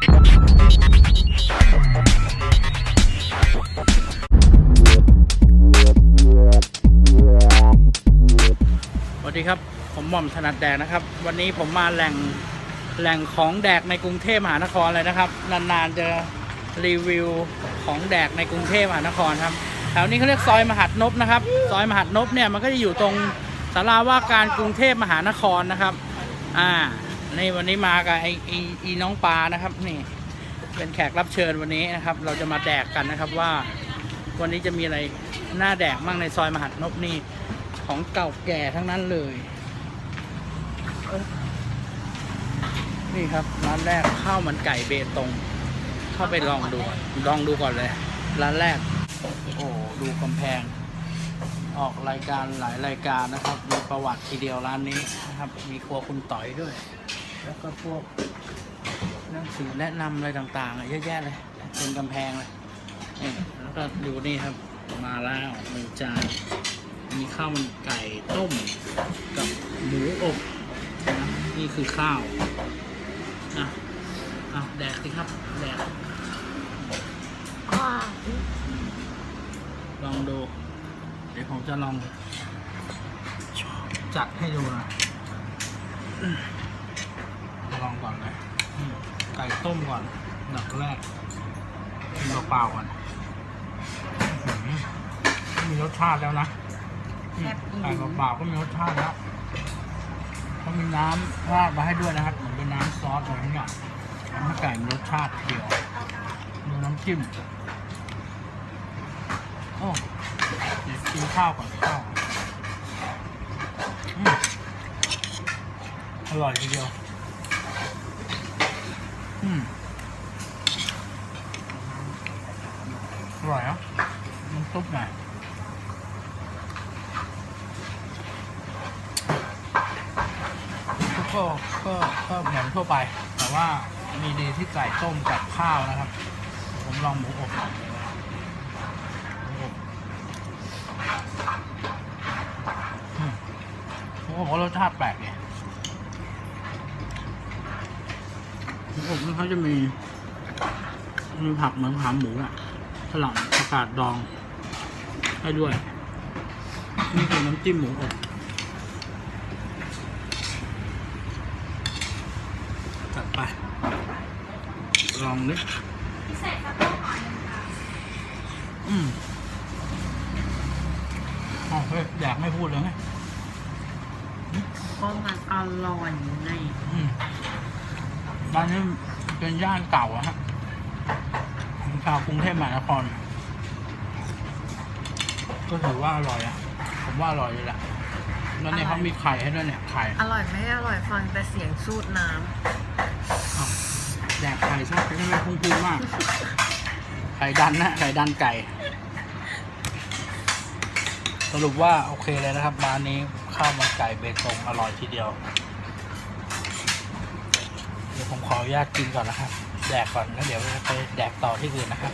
สวัสดีครับ ผมหม่อมถนัดแดกนะครับ วันนี้ผมมาแหล่งแหล่งของแดกในกรุงเทพมหานครเลยนะครับ นานๆจะรีวิวของแดกในกรุงเทพมหานครครับแถวนี้เขาเรียกซอยมหัดนบนะครับซอยมหัดนบเนี่ยมันก็จะอยู่ตรงสาราว่าการกรุงเทพมหานครนะครับ อ่า นวันนี้มากับไอไอไอน้องปลานะครับ นี่ เป็นแขกรับเชิญวันนี้นะครับ เราจะมาแดกกันนะครับว่า วันนี้จะมีอะไรน่าแดกบ้างในซอยมหัดนบนี่ของเก่าแก่ทั้งนั้นเลยนี่ครับร้านแรกข้าวมันไก่เบตงเข้าไปลองดูลองดูก่อนเลย ร้านแรก โอ้ดูกำแพง ออกรายการหลายรายการนะครับมีประวัติทีเดียวร้านนี้นะครับ มีครัวคุณต่อยด้วย แล้วก็พวกหนังสือแนะนำอะไรต่างๆอะเยอะแยะเลยเป็นกำแพงเลยนี่แล้วก็ดูนี่ครับ มาแล้วหนึ่งจานมีข้าวมันไก่ต้มกับหมูอบนะนี่คือข้าวอะอะแดกสิครับแดกลองดู เดี๋ยวผมจะลองจัดให้ดูนะอืมลองก่อนเลยอืมไก่ต้มก่อนอันดับแรกกินเปล่าๆก่อนอื้อหือมีรสชาติแล้วนะแซ่บอีหลีไก่เปล่าๆก็มีรสชาติแล้วเขามีน้ำราดมาให้ด้วยนะครับเหมือนเป็นน้ำซอสอะไรทุกอย่างทำให้ไก่มีรสชาติเดียวดูน้ำจิ้มโอ้เดี๋ยวกินข้าวก่อนข้าวอืมอร่อยทีเดียว อร่อยอะน้ำซุปหน่อยก็ก็ก็เหมือนทั่วไป แต่ว่ามีดีที่ไก่ต้มกับข้าวนะครับ ผมลองหมูอบหมูอบหมูอบรสชาติแปลกเนี่ย หมูอบนี่เขาจะมีมีผักเหมือนขาหมูอะสลัดผักกาดดอง ให้ด้วย นี่คือน้ำจิ้มหมูอบจัดไป ลองดิอืมอ๋อเฮ้ยอยากไม่พูดเลยไงก็มันอร่อยไงอืม ร้านนี้เป็นย่านเก่าอะฮะของชาวกรุงเทพมหานคร ก็ถือว่าอร่อยอะผมว่าอร่อยเลยแหละแล้วเนี่ยเขามีไข่ให้ด้วยเนี่ยไข่อร่อยไม่อร่อยฟังแต่เสียงสูดน้อ้าวแดกไข่ซะจะได้ไม่พุ่งพูนมาก ไข่ดันนะไข่ดันไก่ สรุปว่าโอเคเลยนะครับร้านนี้ข้าวมันไก่เบตงอร่อยทีเดียว เดี๋ยวผมข ออนุญาตกินก่อนนะครับ แดกก่อนแล้วเดี๋ยวไปแดกต่อที่อื่นนะครับ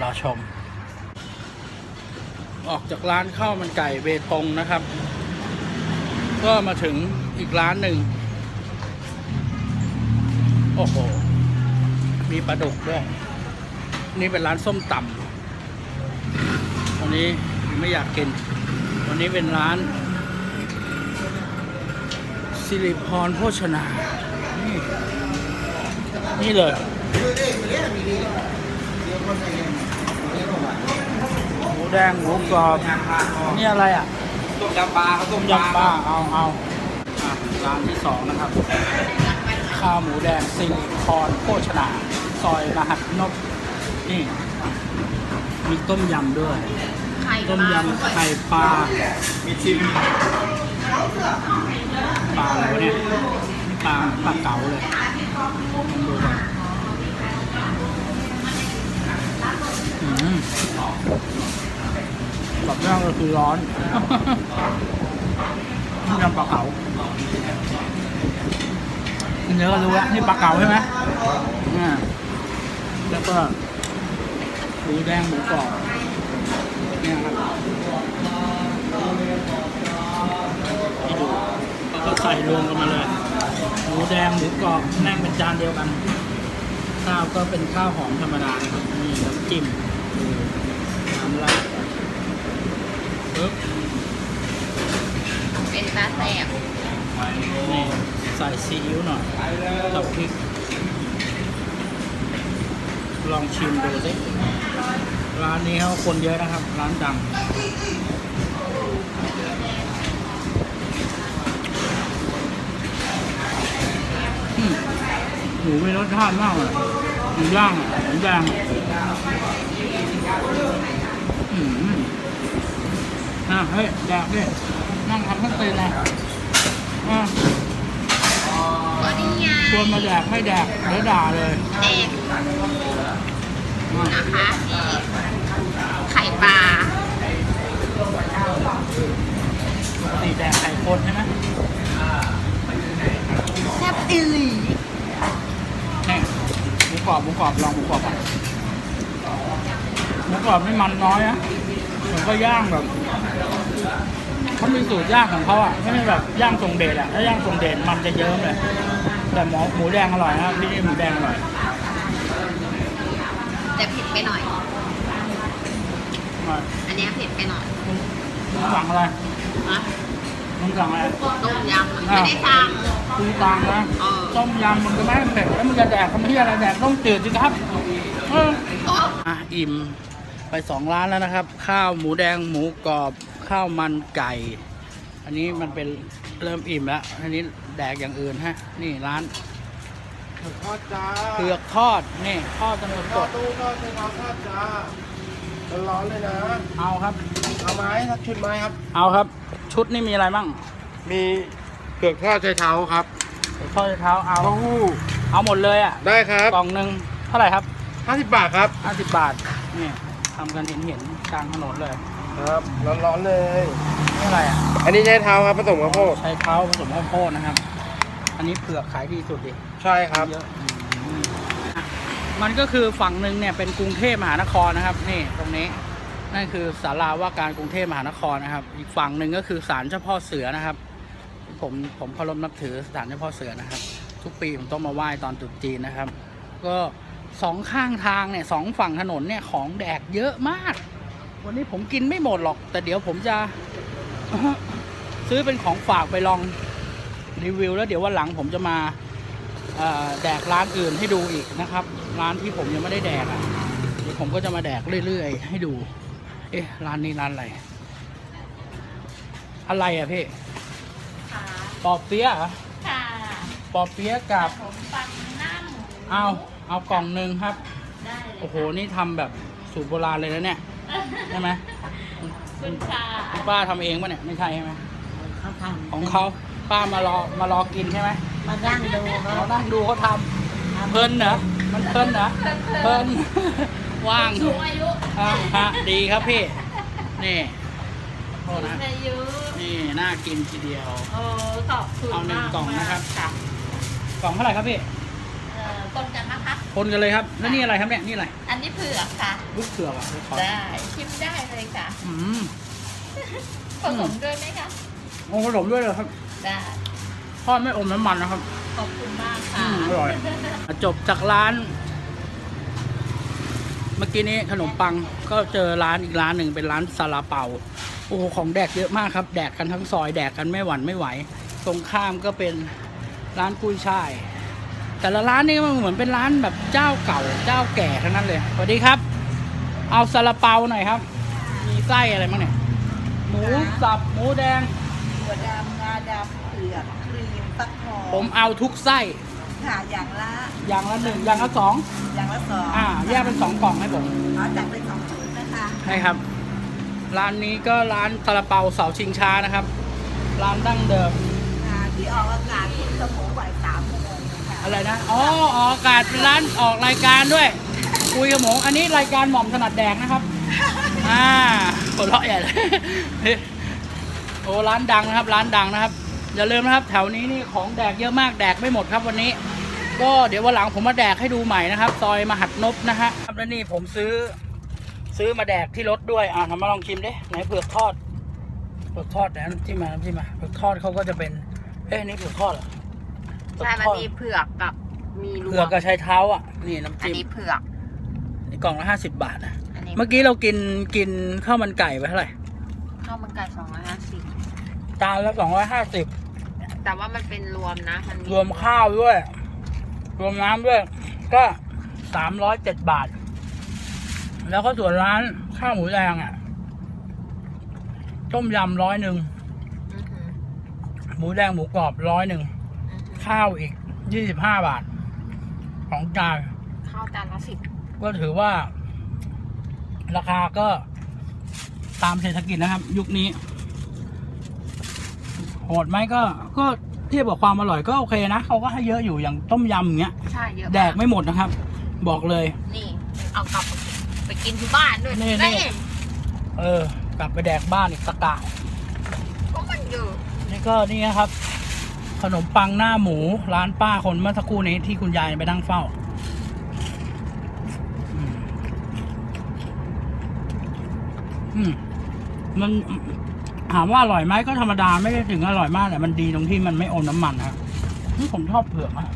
รอชม ออกจากร้านข้าวมันไก่เบตงนะครับ ก็มาถึงอีกร้านหนึ่ง โอ้โห มีปลาดุกด้วย นี่เป็นร้านส้มตำวันนี้ไม่อยากกิน วันนี้เป็นร้านสิริพรโภชนา นี่เลย หมูแดงหมูกรอบ นี่อะไรอะ ต้มยำปลาเขาต้ต้มมยำยำปลา เอาเอาอะร้านที่สองนะครับ ข้าวหมูแดงสิริพรโภชนา ซอยมหัดนบนี่ มีต้มยำด้วยำไข่ต้มปลายำไข่ปลา มีชิมปลาอะไรวะเนี่ย ปลาปลาเก๋าเลยลองดูก่อนอืมแบบแรกก็คือร้อนนี่ยำปลาเก๋ากินเยอะก็รู้แล้วนี่ปลาเก๋าใช่ไหมอ่แล้วก็หมูแดงหมูกรอบเนี่ยครับนี่ดูแล้วก็ใส่รวมกันมาเลย หมูแดงหมูกรอบแม่งเป็นจานเดียวกัน ข้าวก็เป็นข้าวหอมธรรมดานะครับนี่น้ำจิ้มดูน้ำราดไปปึ๊บเป็นตาแสบนี่ใส่ซีอิ๊วหน่อยกับพริก ลองชิมดูสิร้านนี้เขาคนเยอะนะครับ ร้านดัง หมูมีรสชาติมากเลยหมูย่างอะหมูย่างอืมอะเฮ้ยแดกดินั่งทำข้าวตีนนะอะก็นี่ไงชวนมาแดกให้แดกแล้วด่าเลยเด็กอะนะคะที่ไข่ปลาปกติแดกไข่คนใช่ไหมแซ่บอีหลีนี่หมู กรอบหมูกรอบลองหมูกรอบก่อนหมูกรอบนี่มันน้อยนะผมก็ย่างแบบเขามีสูตรย่างของเขาอะไม่ใช่แบบย่างทรงเดชอะถ้าย่างทรงเดชมันจะเยิ้มเลยแต่หมูหมูแดงอร่อยนะครับที่นี่หมูแดงอร่อยแต่เผ็ดไปหน่อยอร่อยอันเนี้ยเผ็ดไปหน่อยมึงสั่งอะไรนะ มึงสั่งอะไรต้มยำมันไม่ได้สั่งคุยตังค์นะเออต้มยำมึงก็ไม่ให้เผ็ดแล้วมึงจะแดกทำเพี้ยอะไรแดกต้มจืดสิครับเออโอ้อะอิ่มไปสองร้านแล้วนะครับ ข้าวหมูแดงหมูกรอบข้าวมันไก่ อันนี้มันเป็นเริ่มอิ่มแล้วอันนี้แดกอย่างอื่นฮะ นี่ร้านทอดจ้าเผือกทอดนี่ทอดจนหมดทสอดดตู้ทอดเส้นทอดทอดจ้าร้อนๆเลยนะ เอาครับ เอาไม้ทักชุดไม้ครับ เอาครับ ชุดนี่มีอะไรบ้างมีเผือกทอดใช้เท้าครับเผือกทอดเท้าเอาเต้าหู้เอาหมดเลยอะได้ครับกล่องหนึ่งเท่าไหร่ครับ 50 บาทครับ 50 บาทนี่ทำกันเห็นเห็นๆกลางถนนเลย ครับร้อนๆเลยนี่อะไรอะอันนี้ใช้เท้าครับผสมข้าวโพดใช้เท้าผสมข้าวโพดนะครับ อันนี้เผือกขายดีสุดดิใช่ครับเยอะอืมมันก็คือฝั่งหนึ่งเนี่ยเป็นกรุงเทพมหานครนะครับ นี่ตรงนี้ นั่นคือศาลาว่าการกรุงเทพมหานครนะครับ อีกฝั่งหนึ่งก็คือศาลเจ้าพ่อเสือนะครับ ผมผมเคารพนับถือศาลเจ้าพ่อเสือนะครับ ทุกปีผมต้องมาไหว้ตอนตรุษจีนนะครับ ก็สองข้างทางเนี่ยสองฝั่งถนนเนี่ยของแดกเยอะมาก วันนี้ผมกินไม่หมดหรอก แต่เดี๋ยวผมจะซื้อเป็นของฝากไปลองรีวิว แล้วเดี๋ยววันหลังผมจะมาแดกร้านอื่นให้ดูอีกนะครับ ร้านที่ผมยังไม่ได้แดกอะเดี๋ยวผมก็จะมาแดกเรื่อยๆ ให้ดู เอ๊ะร้านนี้ร้านอะไร อะไรอะพี่ค่ะปอเปี๊ยะเหรอค่ะปอเปี๊ยะกับผมปังหน้าหมูเอาเอากล่องหนึ่งครับ ได้เลยโอ้โหนี่ทำแบบสูตรโบราณเลยนะเนี่ยใช่ไหมคุณค่ะคุณป้าทำเองปะเนี่ยไม่ใช่ใช่ไหมเขาทำของเขาป้ามารอมารอกินใช่ไหมมานั่งดูเขาเรานั่งดูเขาทำเพลินเหรอมันเพลินเหรอเพลิน ว่างสูงอายุอะฮะดีครับพี่ นี่โทษสูนะงอายุนี่น่ากินทีเดียวโอ้ขอบคุณเอาหนึ่งมากกล่องนะครับ ค่ะกล่องเท่าไหร่ครับพี่เอ่อคนกันนะคะ คนกันเลยครับ แล้วนี่อะไรครับเนี่ยนี่อะไรอันนี้เผือกค่ะ ลูกเผือกอะขอได้ชิมได้เลยค่ะอืม ผสมด้วยไหมคะโอ้ผสมด้วยเลยครับได้ทอดไม่อมน้ำมันนะครับ ขอบคุณมากอืค่ะมอร่อย จบจากร้านเมื่อกี้นี้ขนมปังก็เจอร้านอีกร้านหนึ่งเป็นร้านซาลาเปาโอ้โหของแดกเยอะมากครับ แดกกันทั้งซอยแดกกันไม่หวั่นไม่ไหว ตรงข้ามก็เป็นร้านกุ้ยช่าย แต่ละร้านนี่มันเหมือนเป็นร้านแบบเจ้าเก่าเจ้าแก่ทั้งนั้นเลยสวัสดีครับ เอาซาลาเปาหน่อยครับ มีไส้อะไรบ้างเนี่ยหมูสับหมูแดงถั่วดำงาดำเผือกครีมฟักทองผมเอาทุกไส้ ค่ะอย่างละอย่างละหนึ่งอย่างละสองอย่างละสองอ่าแยกเป็นสองกล่องให้ผมเอาจัดเป็นสองชุดนะคะใช่ครับ ร้านนี้ก็ร้านซาลาเปาเสาชิงช้านะครับ ร้านดั้งเดิมอ่าที่ออกอากาศที่สมองไหวสามโมงค่ะอะไรนะอ๋อออกอากาศเป็นร้านออกรายการด้วย คุยกับหมงอันนี้รายการหม่อมถนัดแดกนะครับอ่าหัวเราะใหญ่เลยโอ้ร้านดังนะครับ ร้านดังนะครับอย่าลืมนะครับ แถวนี้นี่ของแดกเยอะมากแดกไม่หมดครับวันนี้ ก็เดี๋ยววันหลังผมมาแดกให้ดูใหม่นะครับ ซอยมหัดนบนะฮะครับแล้วนี่ผมซื้อซื้อมาแดกที่รถด้วย อะทำมาลองชิมดิไหนเผือกทอดเผือกทอดนะน้ำจิ้มมาน้ำจิ้มมาเผือกทอดเขาก็จะเป็น เอ้ยนี่เผือกทอดเหรอเผือกใช่มันทอดมีเผือกกับมีรวมเผือกก็ใช้เท้าอะนี่น้ำอันจิ้มนี้เผือกนี่กล่องละห้าสิบบาทนะอันนี้เมื่อกี้เรากินกินข้าวมันไก่ไปเท่าไหร่ข้าวมันไก่สองร้อยห้าสิบจานละสองร้อยห้าสิบแต่ว่ามันเป็นรวมนะมันรวมข้าวด้วย รวมน้ำด้วย ก็สามร้อยเจ็ดบาท แล้วก็ส่วนร้านข้าวหมูแดงอะ ต้มยำร้อยหนึ่งอื้อหือหมูแดงหมูกรอบร้อยหนึ่งอื้อหือข้าวอีกยี่สิบห้าบาท ของจานข้าวจานละสิบก็ถือว่า ราคาก็ตามเศรษฐกิจนะครับ ยุคนี้ โหดไหมก็ก็ เทียบกับความอร่อยก็โอเคนะเขาก็ให้เยอะอยู่อย่างต้มยำอย่างเงี้ย ใช่เยอะแดกไม่หมดนะครับ บอกเลย นี่ เอากลับไปกินที่บ้านด้วยนี่นี่ เออ กลับไปแดกบ้านอีกสักกะก็มันเยอะนี่ก็นี่นะครับ ขนมปังหน้าหมูร้านป้าคนเมื่อสักครู่นี้ที่คุณยายไปนั่งเฝ้าอืมอืมมัน ถามว่าอร่อยไหมก็ธรรมดาไม่ได้ถึงอร่อยมากแต่มันดีตรงที่มันไม่อมน้ำมันนะครับนี่ผมชอบเผือกนะ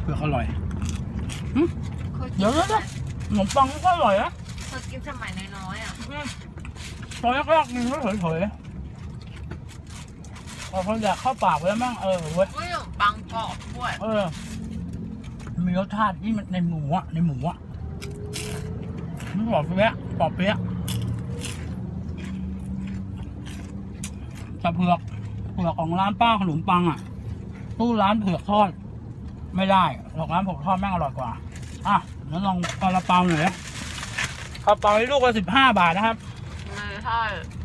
เผือกอร่อยเคยกินเดี๋ยวนะขนมปังก็อร่อยนะเคยกินสมัยน้อยๆอะอืมตอนแรกๆกินก็เฉยๆพอพออยากเข้าปากแล้วมั่งเออเว้ยไม่ขนมปังกรอบด้วยเออ มีรสชาติที่มันในหมูอะในหมูอะมันปอบเปี๊ยะปอบเปี๊ยะ แต่เผือกเผือกของร้านป้าขนมปังอะตู้ร้านเผือกทอด ไม่ได้หรอกร้านเผือกทอดแม่งอร่อยกว่า อะแล้วลองกระเปาหน่อยนะกระเปานี่ลูกละสิบห้าบาทนะครับไม่ใช่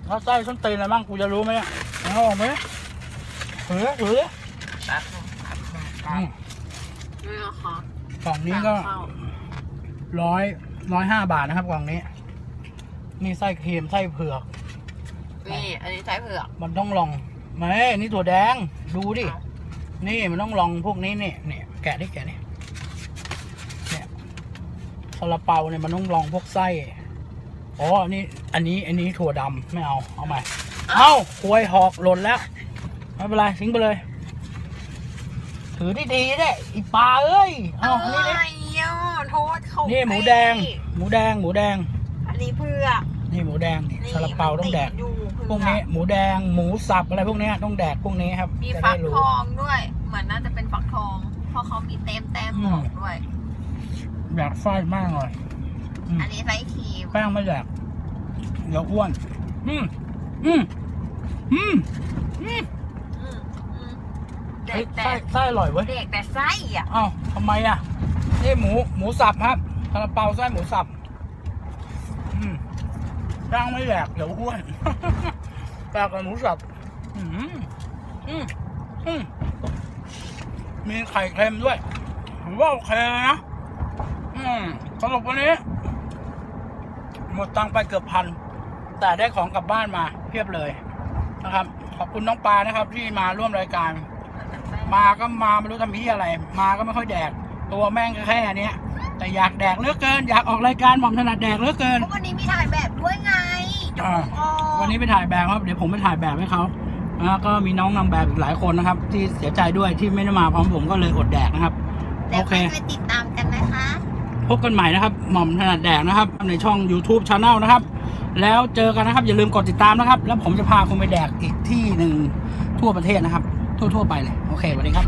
ถ้าไส้ส้นตีนอะไรบ้างกูจะรู้ไหมเนี่ยเอาออกไหมถือถือแป๊บนึงแป๊บนึงอืมนี่นะคะกล่องนี้ก็ข้าวร้อยร้อยห้าบาทนะครับกล่องนี้ นี่ไส้ครีมไส้เผือก นี่ อันนี้ใช้เผือก มันต้องลองไม่นี่ถั่วแดง ดูดิ นี่มันต้องลองพวกนี้นี่นี่แกะดิแกะดิเนี่ยซาลาเปาเนี่ยมันต้องลองพวกไส้ อ๋อ นี่ อันนี้ อันนี้ถั่วดำไม่เอา เอาใหม่ เอ้าควยหอกหล่นแล้ว ไม่เป็นไรทิ้งไปเลย ถือดีๆได้อีปลาเอ้ย เอาอะนี่ดิไรอะโทษเขานี่หมูแดง หมูแดง หมูแดง อันนี้เผือกนี่หมูแดงนี่ซาลาเปาต้องแดกมันติอยู่เผือ พวกนี้หมูแดงหมูสับอะไรพวกเนี้ยต้องแดกพวกนี้ครับมีจะฟัได้กรู้ทองด้วย เหมือนน่าจะเป็นฟักทองเพราะเขามีเต็มเต็มอืบมอกด้วยแดกไส้มากเลยอืมอันนี้ไส้ครีมแป้งไม่แดกเดี๋ยวอ้วน อืมอืมอืมอืมอืมอืมเด็เฮ้ยกแต่ไส้ไส้อร่อยเว้ยเด็กแต่ไส้อะเอ้าทำไมอะนี่หมูหมูสับครับซาลาเปาไส้หมูสับอืมแป้งไม่แดกเดี๋ยวอ้วนแปลกกับหมูสับอืมอืมอืมมีไข่เค็มด้วยผมว่าโอเคเลยนะ อืมสรุปวันนี้ หมดตังค์ไปเกือบพัน แต่ได้ของกลับบ้านมาเพียบเลยนะครับ ขอบคุณน้องปลานะครับ ที่มาร่วมรายการ มาก็มาไม่รู้ทำพี่อะไร มาก็ไม่ค่อยแดก ตัวแม่งก็แค่เนี้ย แต่อยากแดกเหลือกเกิน อยากออกรายการหม่อมถนัดแดกเหลือกเกินเพราะวันนี้มีถ่ายแบบด้วยไงจอ่ามูกออกวั นนี้ไปถ่ายแบบครับ เดี๋ยวผมไปถ่ายแบบให้เขาแล้วก็มีน้องนางแบบอีกหลายคนนะครับ ที่เสียใจด้วยที่ไม่ได้มาพร้อมผมก็เลยอดแดกนะครับเดี๋โอยวเคไปติดตามกันนะคะ พบกันใหม่นะครับ หม่อมถนัดแดกนะครับ ในช่อง YouTube Channel นะครับ แล้วเจอกันนะครับ อย่าลืมกดติดตามนะครับ แล้วผมจะพาคุณไปแดกอีกที่หนึ่งทั่วประเทศนะครับ ทั่วๆไปเลย โอเคสวัสดีครับ